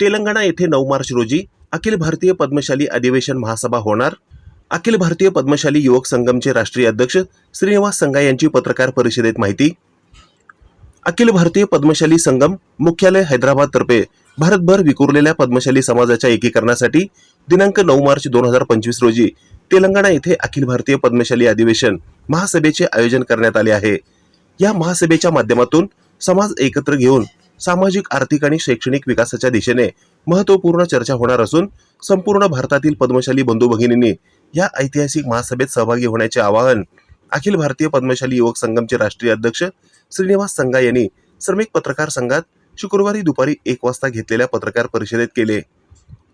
तेलंगणा येथे नऊ मार्च रोजी अखिल भारतीय पद्मशाली अधिवेशन महासभा होणार. अखिल भारतीय पद्मशाली युवक संगमचे राष्ट्रीय अध्यक्ष श्रीनिवास संगा यांची पत्रकार परिषदेत माहिती. अखिल भारतीय पद्मशाली संगम मुख्यालय हैदराबाद तर्फे भारतभर विखुरलेल्या पद्मशाली समाजाच्या एकीकरणासाठी दिनांक नऊ मार्च दोन हजार पंचवीस रोजी तेलंगणा येथे अखिल भारतीय पद्मशाली अधिवेशन महासभेचे आयोजन करण्यात आले आहे. या महासभेच्या माध्यमातून समाज एकत्र घेऊन सामाजिक आर्थिक आणि शैक्षणिक विकासाच्या दिशेने महत्त्वपूर्ण चर्चा होणार असून संपूर्ण भारतातील पद्मशाली बंधू भगिनींनी या ऐतिहासिक महासभेत सहभागी होण्याचे आवाहन अखिल भारतीय पद्मशाली युवक संगमचे राष्ट्रीय अध्यक्ष श्रीनिवास संगा यांनी श्रमिक पत्रकार संघात शुक्रवारी दुपारी एक वाजता घेतलेल्या पत्रकार परिषदेत केले.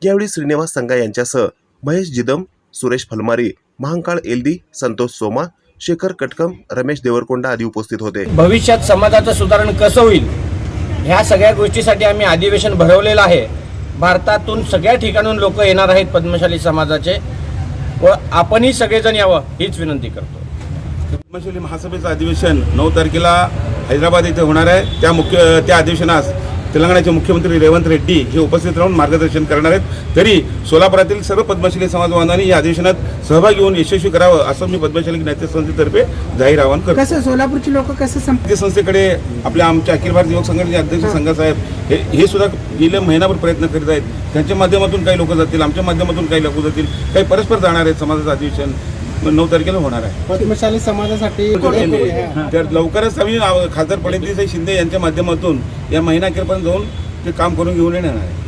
यावेळी श्रीनिवास संगा यांच्यासह महेश जिदम सुरेश फलमारी महांकाळ एलदी संतोष सोमा शेखर कटकम रमेश देवरकोंडा आदी उपस्थित होते. भविष्यात समाजाचं सुधारण कसं होईल? ह्या सगळ्या गोष्टीसाठी आम्ही अधिवेशन भरवलेलं आहे. भारतातून सगळ्या ठिकाणून लोक येणार आहेत पद्मशाली समाजाचे व आपणही सगळेजण यावं हीच विनंती करतो. पद्मशाली महासभेचं अधिवेशन नऊ तारखेला हैदराबाद इथे होणार आहे. त्या मुख्य त्या अधिवेशनास तेलंगणाचे मुख्यमंत्री रेवंत रेड्डी हे उपस्थित राहून मार्गदर्शन करणार आहेत. तरी सोलापुरातील सर्व पद्मशाली समाज बांधवांनी या अधिवेशनात सहभागी होऊन यशस्वी करावं असं मी पद्मशाली ज्ञाते संस्थेतर्फे जाहीर आवाहन करतो. कसं सोलापूरची लोक कसं ज्ञाते संस्थेकडे आपल्या आमच्या अखिल भारतीय युवक संघटनेचे अध्यक्ष संघासाहेब हे हे सुद्धा गेले महिनाभर प्रयत्न करीत आहेत. त्यांच्या माध्यमातून काही लोक जातील आमच्या माध्यमातून काही लोक जातील काही परस्पर जाणार आहेत समाजाचं अधिवेशन. नऊ तारखेला होणार आहे. पद्मशाली समाजासाठी तर लवकरच आम्ही खासदार प्रणितीसाई शिंदे यांच्या माध्यमातून या महिना अखेरपर्यंत जाऊन ते काम करून घेऊन येणार आहे.